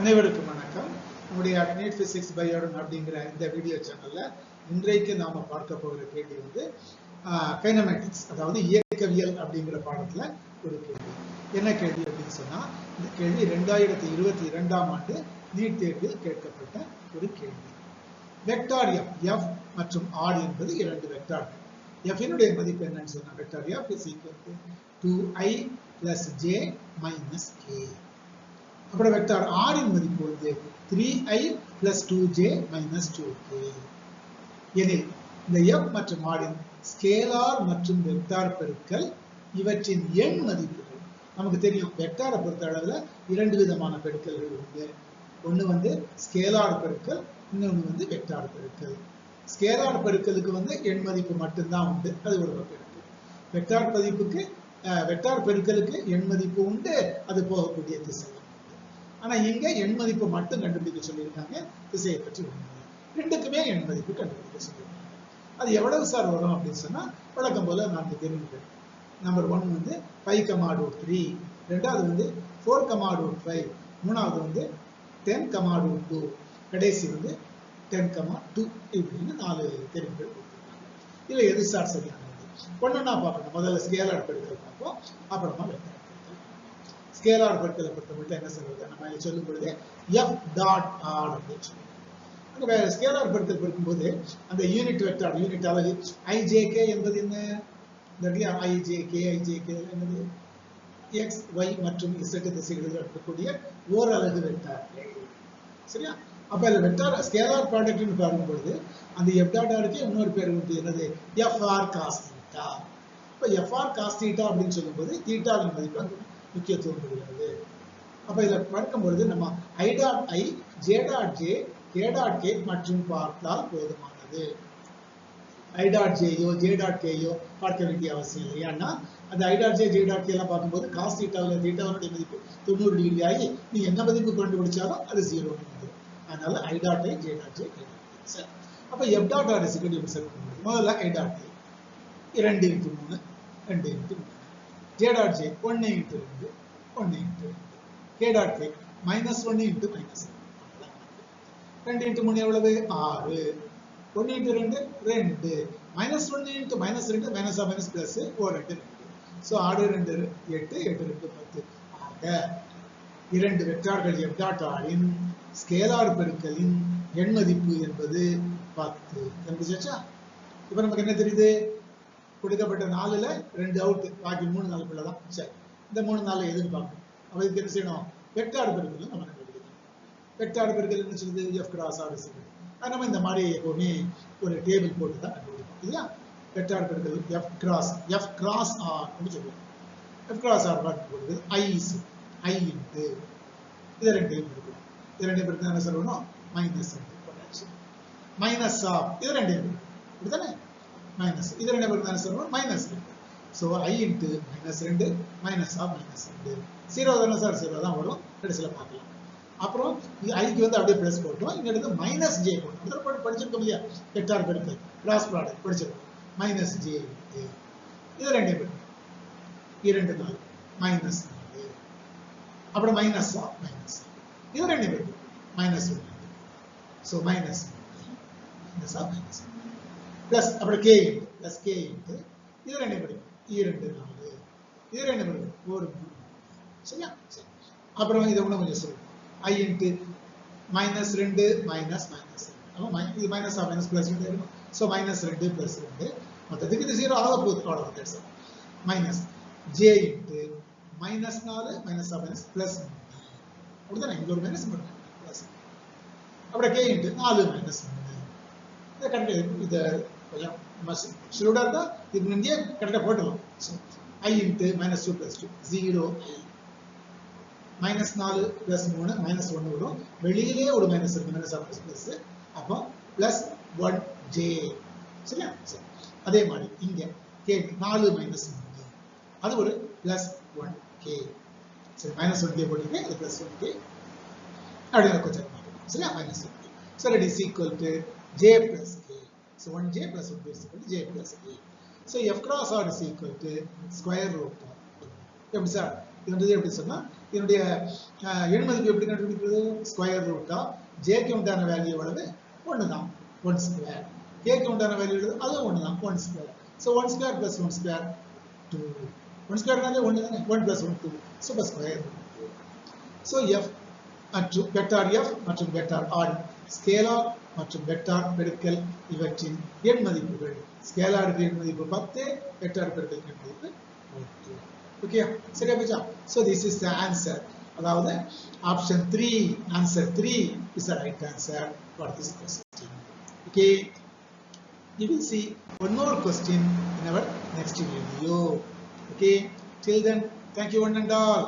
அனைவருக்கும் வணக்கம். நம்முடைய நீட் பிசிக்ஸ் பயோடன் அப்படிங்கிற இந்த வீடியோ சேனல்ல இன்றைக்கு நாம பார்க்க போகிற கேள்வி வந்து கைனமெட்டிக்ஸ் அதாவது இயக்கவியல் அப்படிங்கிற பாடத்துல ஒரு கேள்வி. என்ன கேள்வி அப்படின்னு சொன்னா இந்த கேள்வி ரெண்டாயிரத்தி இருபத்தி இரண்டாம் ஆண்டு நீட் தேர்வில் கேட்கப்பட்ட ஒரு கேள்வி. வெக்டார் எஃப் எஃப் மற்றும் ஆர் என்பது இரண்டு வெக்டார்கள் எஃபினுடைய மதிப்பு என்னன்னு சொன்னா vector F is equal to two I plus J minus K அப்புறம் வெக்டார் r இன் மதிப்பு வந்து 3i J 2j two 2k எனில் இந்த f மற்றும் r இன் ஸ்கேலார் மற்றும் வெக்டார் பெருக்கல் இவற்றின் எண் மதிப்புகள். நமக்கு தெரியும் வெக்டாரை பொறுத்த அளவில் இரண்டு விதமான பெருக்கல்கள் உண்டு. ஒன்று வந்து ஸ்கேலார் பெருக்கல் இன்னொன்று வந்து வெக்டார் பெருக்கல். ஸ்கேலார் பெருக்கலுக்கு வந்து எண் மதிப்பு மட்டும்தான் உண்டு. அது ஒரு பக்கம் இருக்கு வெக்டார் பதிப்புக்கு வெக்டார் பெருக்கலுக்கு எண் மதிப்பு உண்டு. அது போகக்கூடிய திசை. ஆனா இங்க எண் மதிப்பு மட்டும் கண்டுபிடிக்க சொல்லியிருக்காங்க. திசையை பற்றி ரெண்டுக்குமே எண் மதிப்பு கண்டுபிடிக்க சொல்லியிருக்காங்க. அது எவ்வளவு சார் வரும் அப்படின்னு சொன்னா வழக்கம் போல நான்கு தெரிவுகள் நம்பர் ஒன் வந்து ஃபைவ் கமாடு த்ரீ ரெண்டாவது வந்து ஃபோர் கமாடு ஃபைவ் மூணாவது வந்து டென் கமாடு டூ கடைசி வந்து டென் கமா டூ இப்படின்னு நாலு தெரிவுகள் கொடுத்துருக்காங்க. இதில் எது சார் சரியானது ஒன்றுன்னா பார்க்கணும். முதல்ல ஸ்கேலார் பெருக்கல் பார்ப்போம். அப்புறமா வைக்கிறேன் ஸ்கேலார் பெருக்கலை பொறுத்த மட்டும் என்ன சொல்றது? நம்ம சொல்லும் பொழுது எஃப் டாட் ஆர் அப்படின்னு சொல்லுவோம் அங்க ஸ்கேலார் பெருக்கல் பெருக்கும்போது அந்த யூனிட் வெக்டார் யூனிட் அளவு ஐஜேகே என்பது என்ன? இந்த இடத்துல I J K I J K என்னது எக்ஸ் ஒய் மற்றும் இசட் திசைகளில் இருக்கக்கூடிய ஓர் அலகு வெக்டார் சரியா? அப்ப இதுல வெக்டார் ஸ்கேலார் ப்ராடக்ட்னு பார்க்கும்பொழுது அந்த எஃப் டாட் ஆருக்கு இன்னொரு பேர் உண்டு. என்னது? எஃப் ஆர் காஸ் தீட்டா இப்ப எஃப் ஆர் காஸ் தீட்டா அப்படின்னு சொல்லும்போது தீட்டாவின் மதிப்பு முக்கியத்துவம் பெறுகிறது அப்ப இதை பார்க்கும் பொழுது நம்ம I dot I J dot J K dot K மற்றும் பார்த்தால் போதுமானது. ஐ டாட் ஜேயோ ஜே டாட் கேயோ பார்க்க வேண்டிய அவசியம் இல்லை. ஏன்னா அந்த I dot J J dot K எல்லாம் பார்க்கும்போது காஸ் தீட்டாவில் தீட்டாவுடைய மதிப்பு தொண்ணூறு டிகிரி ஆகி நீ என்ன மதிப்பு கண்டுபிடிச்சாலும் அது ஜீரோ அதனால I dot I J dot J K dot சரி. அப்ப எஃப் டாட் ஆர் இசிக்கல் முதல்ல ஐ டாட் ஐ இரண்டு இன்ட்டு மூணு ரெண்டு இன்ட்டு மூணு. ஜே டாட் ஜே ஒன்று இன்ட்டு ரெண்டு ஒன்று இன்ட்டு ரெண்டு கே டாட் கே மைனஸ் ஒன்று இன்ட்டு மைனஸ் ரெண்டு இன்ட்டு மூணு எவ்வளவு? ஆறு. ஒன்று இன்ட்டு ரெண்டு ரெண்டு. மைனஸ் ஒன்று இன்ட்டு மைனஸ் ரெண்டு மைனஸ் மைனஸ் பிளஸ் ஓ ரெண்டு ரெண்டு ஸோ ஆறு ரெண்டு எட்டு எட்டு ரெண்டு பத்து. ஆக இரண்டு வெக்டார்கள் எஃப் டாட் ஆரின் ஸ்கேலார் பெருக்கலின் எண் மதிப்பு என்பது பத்து. கண்டுபிடிச்சாச்சா? இப்போ நமக்கு என்ன தெரியுது? கொடுக்கப்பட்ட நாலுல ரெண்டு அவுட் பாக்கி மூணு நாளுக்குள்ள தான் சரி. இந்த மூணு நாள் எதுன்னு பார்க்கணும் அப்ப இதுக்கு என்ன செய்யணும்? வெக்டார் பெருக்கல் நம்ம கண்டுபிடிக்கணும். வெக்டார் பெருக்கல் என்ன சொல்றது எஃப் கிராஸ் ஆர் இசட் அது நம்ம இந்த மாதிரி எப்பவுமே ஒரு டேபிள் போட்டு தான் கண்டுபிடிக்கணும் இல்லையா? வெக்டார் பெருக்கல் F cross F cross R அப்படின்னு சொல்லுவோம். எஃப் கிராஸ் ஆர் பார்க்கும்போது ஐ இஸ் ஐ இன்ட்டு இது ரெண்டையும் இருக்கும் இது ரெண்டையும் பேருக்கு என்ன சொல்லணும் மைனஸ் மைனஸ் ஆஃப் இது ரெண்டையும் இப்படிதானே மைனஸ் இது ரெண்டு பேருக்கு மைனஸ் சொல்லணும் மைனஸ் ரெண்டு ஸோ ஐ இன்ட்டு மைனஸ் ரெண்டு மைனஸ் ஆஃப் மைனஸ் ரெண்டு. ஜீரோ தானே சார் ஜீரோ தான் வரும். கடைசியில் பார்க்கலாம். அப்புறம் ஐக்கு வந்து அப்படியே ப்ளஸ் போட்டோம். இங்கே எடுத்து மைனஸ் ஜே போட்டோம். இதில் போட்டு படிச்சிருக்கோம் இல்லையா? எட்டார் பெருக்கு கிராஸ் ப்ராடக்ட் படிச்சிருக்கோம். மைனஸ் ஜே இது ரெண்டே பேர். இரண்டு நாள் மைனஸ் நாலு. அப்புறம் மைனஸ் ஆஃப் மைனஸ் இது ரெண்டு பேர். Minus so minus minus of minus plus அப்புறம் K into plus K into இது ரெண்டு படிக்கும் இரண்டு நாலு. இது ரெண்டு படிக்கும் ஒரு மூணு. சரியா? சரி. அப்புறம் இதை இன்னும் கொஞ்சம் சொல்லுவோம் ஐ இன்ட்டு மைனஸ் ரெண்டு மைனஸ் மைனஸ் ரெண்டு இது மைனஸ் ஆ மைனஸ் பிளஸ் ரெண்டு இருக்கும் ஸோ மைனஸ் ரெண்டு பிளஸ் ரெண்டு. மொத்தத்துக்கு இது ஜீரோ ஆக போகுது. அவ்வளோ that's minus J into minus நாலு மைனஸ் ஆஃப் மைனஸ் பிளஸ் அப்படிதான் இங்கே ஒரு மைனஸ் பண்ணுங்க பிளஸ் அப்புறம் கே இன்ட்டு நாலு மைனஸ் மூணு. இதை கண்டு இதை கொஞ்சம் ஸ்லூடாக இருந்தால் இது இங்கே கரெக்டாக போட்டுடலாம் so I into minus two plus two zero I minus நாலு ப்ளஸ் மூணு மைனஸ் ஒன்று வரும். வெளியிலே ஒரு மைனஸ் இருக்கு மைனஸ் ஆஃப் ப்ளஸ் ப்ளஸ் அப்போ ப்ளஸ் ஒன் ஜே சரியா? சரி அதே மாதிரி இங்கே கே நாலு மைனஸ் மூணு. அது ஒரு ப்ளஸ் ஒன் கே சரி மைனஸ் ஒன் கே போட்டுருக்கேன் ப்ளஸ் ஒன் கே அப்படின்னு கொஞ்சம் சரியா? மைனஸ் ஒன் கே சரி it is equal to J plus K So 1j plus 1k is equal to j plus a. So f cross r is equal to square root of எப்படி sir இது வந்து எப்படி சொன்னா இதனுடைய எண் மதிப்பு எப்படி கண்டுபிடிக்கிறது? ஸ்கொயர் ரூட்டா ஜேக்கு உண்டான வேல்யூ எவ்வளவு? ஒன்று தான் ஒன் ஸ்கொயர் கேக்கு உண்டான வேல்யூ எவ்வளவு? அதுவும் ஒன்று தான் one square so one square plus one square two one ஸ்கொயர்னாலே ஒன்று தானே? One plus one two so இப்போ ஸ்கொயர் ஸோ எஃப் மற்றும் வெக்டார் எஃப் மற்றும் வெக்டார் ஆர் ஸ்கேலார் மற்றும் வெக்டார் பெருக்கல் இவற்றின் எண் மதிப்புகள். ஸ்கேலாருக்கு எண் மதிப்பு பத்து வெக்டார் பெருக்கல் எண் மதிப்பு ஒன்று ஓகே சரியா போச்சா? So this is the answer அதாவது option three answer three is the right answer for this question okay you will see one more question in our next video. Okay till then thank you one and all.